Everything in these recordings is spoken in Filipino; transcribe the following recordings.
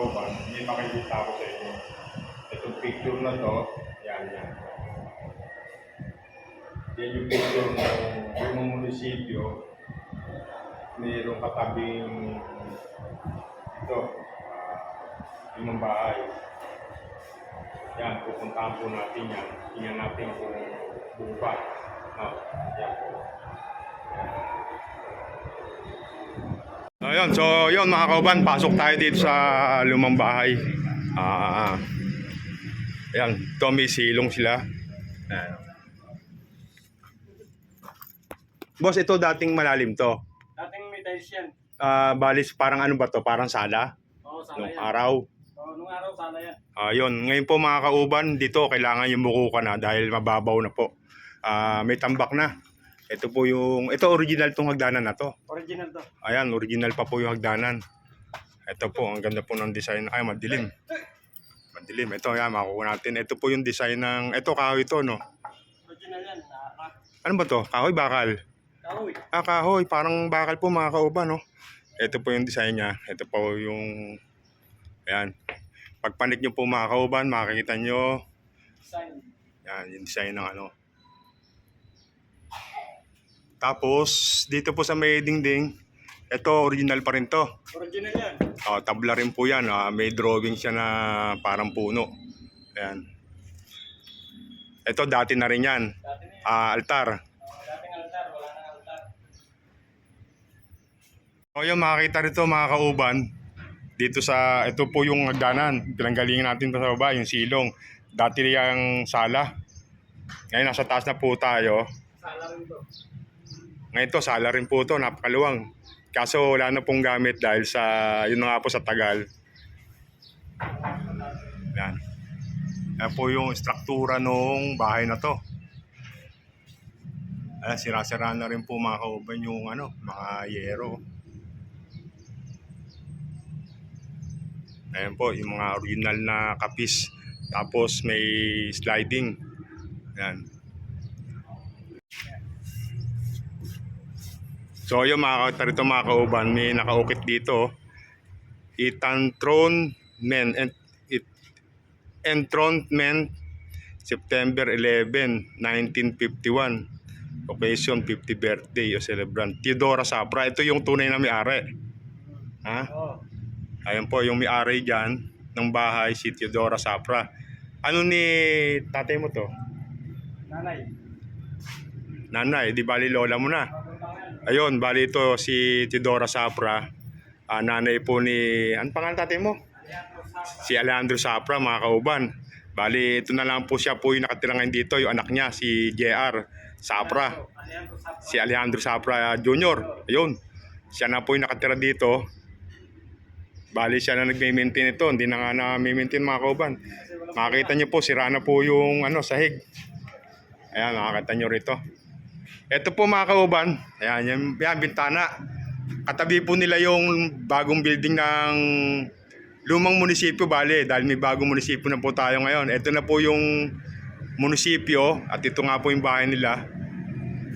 Kauban, hindi makikita ko sa inyo. Itong picture na to, yan yan. Yan yung picture ng lumang munisipyo. Mayroong katabing ito, ah, lumang bahay. Yan, pupuntahan po natin yan. Tingnan natin kung buka. No, yan po. Ayun, so yun mga kauban, pasok tayo dito sa lumang bahay. Ah, ayan, ito may silong sila. Ayan. Boss, ito dating malalim to. Dating may tiles yan. Ah, balis parang ano ba to? Parang sala? Oo, sala Nung yan. araw. Oo, nung araw sala yan. Ayun, ngayon po mga kauban, dito kailangan yung buko ka na dahil mababaw na po. Ah, may tambak na. Ito po yung, ito original tong hagdanan na to. Original to. Ayan, original pa po yung hagdanan. Ito po, ang ganda po ng design. Ay, madilim. Madilim. Ito, yan, makukuha natin. Ito po yung design ng, ito, kahoy to, no? Original yan. Ano ba to? Kahoy, bakal? Kahoy. Ah, kahoy. Parang bakal po, mga kauban, no? Ito po yung design niya. Ito po yung, ayan. Pagpanik nyo po, mga kauban, makikita nyo, Design. yan, yung design ng ano. Tapos, dito po sa may dingding, ito, original pa rin to. Original yan. Oh, tabla rin po yan. ah. may drawing siya na parang puno. Ayan. Ito, dati na rin yan. Dati na yan. Ah, altar. Oo, dating altar. Wala nang altar. O yung makakita rito mga kauban, dito sa, ito po yung hagdanan. Pinanggalingan natin pa sa baba, yung silong. Dati yung sala. Ngayon, nasa taas na po tayo. Sala rin to. Ngayon to, sala rin po to, napakaluwang. Kaso wala na pong gamit dahil sa, yun nga po sa tagal. Yan. Yan po yung struktura nung bahay na to. Ayan, sira-sira na rin po mga kauban yung ano, mga yero. Ayan po, yung mga original na kapis. Tapos may sliding. Yan. So yung mga ito mga kauban, may nakaukit dito. Enthronement and it, enthronement September 11, 1951. Occasion 50 birthday o celebrant. Theodora Sabra. Ito yung tunay na may-ari. Ha? Ayan po, yung may-ari dyan ng bahay, si Theodora Sapra. Ano ni tatay mo to? Nanay. Nanay, di bali lola mo na. Ayun, bali ito si Theodora Sapra. Ah, nanay po ni... Ano pangalan tatay mo? Si Alejandro Sapra, mga kauban. Bali, ito na lang po siya po yung nakatira ngayon dito, yung anak niya, si JR Sapra. Si Alejandro Sapra Jr. Ayun, siya na po yung nakatira dito. Bali, siya na nagme-maintain ito. Hindi na nga na-maintain mga kauban. Makikita niyo po, sira na po yung ano, sahig. Ayan, makakita niyo rito. Ito po mga kauban, ayan, yan, yan, bintana. Katabi po nila yung bagong building ng lumang munisipyo, bali, dahil may bagong munisipyo na po tayo ngayon. Ito na po yung munisipyo at ito nga po yung bahay nila.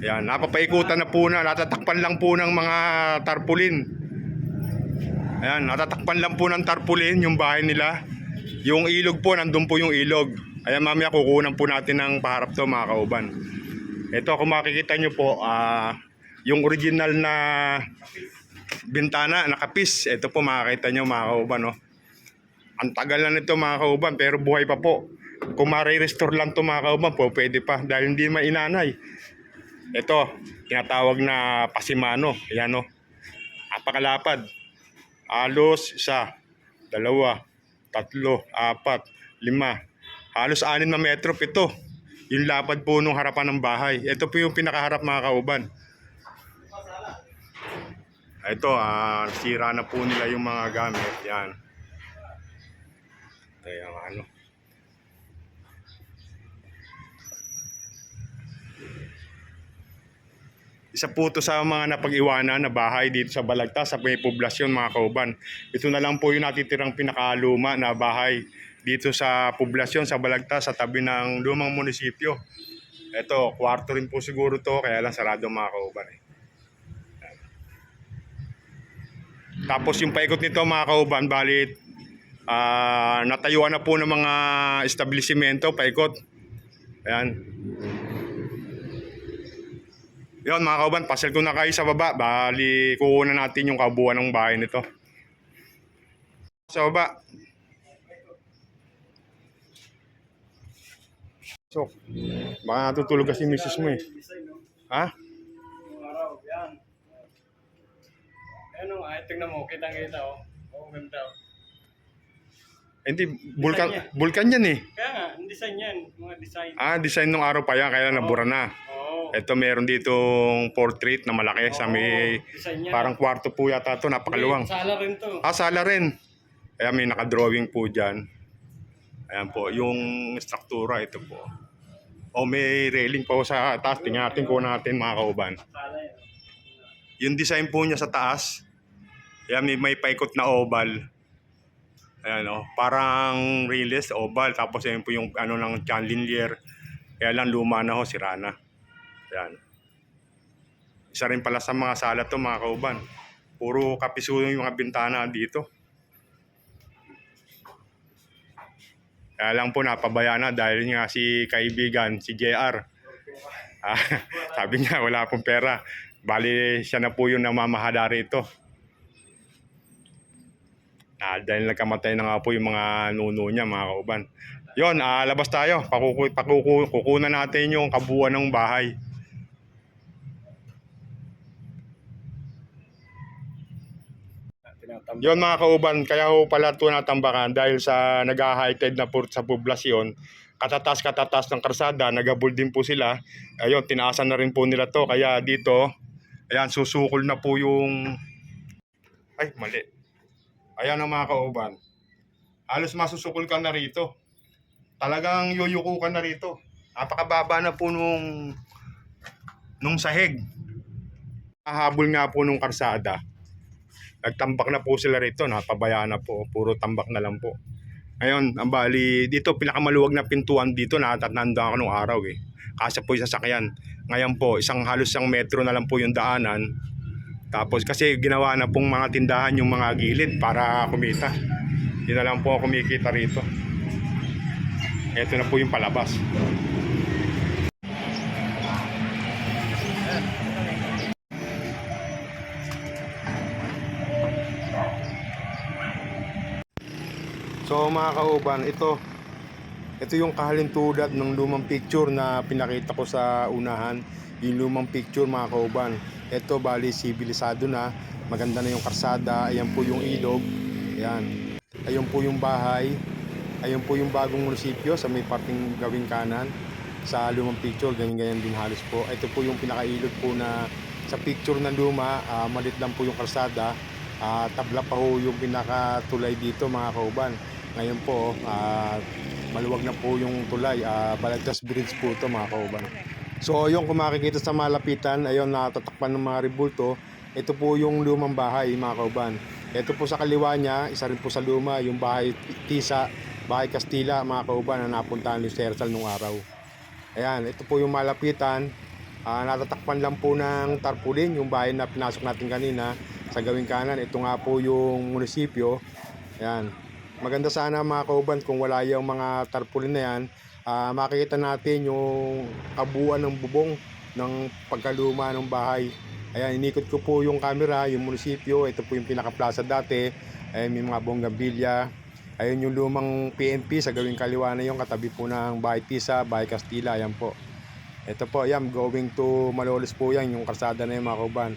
Ayan, napapaikutan na po na, natatakpan lang po ng mga tarpaulin. Ayan, natatakpan lang po ng tarpaulin yung bahay nila. Yung ilog po, nandun po yung ilog. Ayan, mamaya kukunan po natin ng paharap to mga kauban. Ito, kung makikita nyo po, ah, yung original na bintana, nakapis. Ito po makikita nyo mga kauban. No? Ang tagal na nito mga kauban, pero buhay pa po. Kung ma-restore lang to mga kauban po, pwede pa. Dahil hindi mainanay. Ito, tinatawag na pasimano. Ayan o. Apakalapad. Halos isa, dalawa, tatlo, apat, lima. Halos anin na metro po ito. Yung lapad po nung harapan ng bahay. Ito po yung pinakaharap mga kauban. Ito, ah, sira na po nila yung mga gamit. Yan. Ito yung ano. Isa po ito sa mga napag-iwanan na bahay dito sa Balagta, sa may poblasyon mga kauban. Ito na lang po yung natitirang pinakaluma na bahay dito sa poblasyon, sa Balagta, sa tabi ng lumang munisipyo. Ito, kwarto rin po siguro to, kaya lang sarado mga kauban. Eh. Tapos yung paikot nito mga kauban, balit Ah, natayuan na po ng mga establishmento, paikot. Ayan. Yun mga kauban, pasel ko na kayo sa baba. Bali, kukunan natin yung kabuuan ng bahay nito. Sa baba. So, baka natutulog kasi misis mo eh. Ha? Ano, ay, tingnan mo, kitang-kita, oh. Oo, ganda, oh. Hindi, vulkan, niya. vulkan yan eh. Kaya nga, design yan, mga design. Ah, design nung araw pa yan, kaya nabura na. Oo. Ito meron ditong portrait na malaki sa may parang kwarto po yata to, napakaluwang. May Sala rin to. Ah, sala rin. Kaya may nakadrawing po dyan. Ayan po, yung struktura ito po. O may railing po sa taas. Tingnan natin kung natin mga kauban. Yan. Yung design po niya sa taas, ayan, may, may paikot na oval. Ayan o, parang realist, oval. Tapos ayan po yung ano ng chandelier. Kaya lang luma na ho, sira na. Ayan. Isa rin pala sa mga sala to mga kauban. Puro kapiso yung mga bintana dito. Kaya lang po napabaya na dahil nga si kaibigan, si JR. Ah, sabi niya wala pong pera. Bali siya na po yung namamahada rito. Ah, dahil nagkamatay na nga po yung mga nuno niya, mga kauban. Yon, ah, labas tayo. Pakuku, pakuku, kukunan natin yung kabuuan ng bahay. Tinatambak. Yon mga kauban, kaya ho pala ito natambakan dahil sa nag-high tide na po sa poblasyon, katatas-katatas ng karsada, nagabol din po sila. Ayun, tinaasan na rin po nila to. Kaya dito, ayan, susukol na po yung... Ay, mali. Ayan ang mga kauban. Halos masusukol ka na rito. Talagang yuyuko ka na rito. Napakababa na po nung, nung sahig. Hahabol nga po nung karsada nagtambak na po sila rito, napabayaan na po, puro tambak na lang po. Ngayon, ang bali, dito pinakamaluwag na pintuan dito, natatanda ako nung araw eh. Kasi po yung sasakyan. Ngayon po, isang halos isang metro na lang po yung daanan. Tapos kasi ginawa na pong mga tindahan yung mga gilid para kumita. Hindi na lang po kumikita rito. Ito na po yung palabas. Mga kauban, ito ito yung kahalintulad ng lumang picture na pinakita ko sa unahan. Yung lumang picture mga kauban. Ito bali sibilisado na. Maganda na yung karsada. Ayan po yung ilog. Ayan. Ayun po yung bahay. Ayun po yung bagong munisipyo sa may parting gawing kanan. Sa lumang picture, ganyan-ganyan din halos po. Ito po yung pinakailog po na sa picture na luma, ah, malit lang po yung karsada. Ah, tabla pa ho yung pinakatulay dito mga kauban. Ngayon po, ah, maluwag na po yung tulay. Ah, Balagtas Bridge po ito mga kauban. So yung kung makikita sa malapitan, ayun natatakpan ng mga ribulto. Ito po yung lumang bahay mga kauban. Ito po sa kaliwa niya, isa rin po sa luma, yung bahay Tisa, bahay Kastila mga kauban na napuntahan ni Sersal nung araw. Ayan, ito po yung malapitan. Ah, natatakpan lang po ng tarpaulin yung bahay na pinasok natin kanina sa gawing kanan. Ito nga po yung munisipyo. Ayan. Maganda sana mga kauban kung wala yung mga tarpaulin na yan. ah, makikita natin yung kabuuan ng bubong ng pagkaluma ng bahay. Ayan, inikot ko po yung camera, yung munisipyo. Ito po yung pinaka-plaza dati. Ayan, may mga bonggambilya. Ayun yung lumang PNP sa gawing kaliwa na yung katabi po ng Bahay Tisa, Bahay Castilla. Ayan po. Ito po, yan, going to Malolos po yan, yung karsada na yung mga kauban.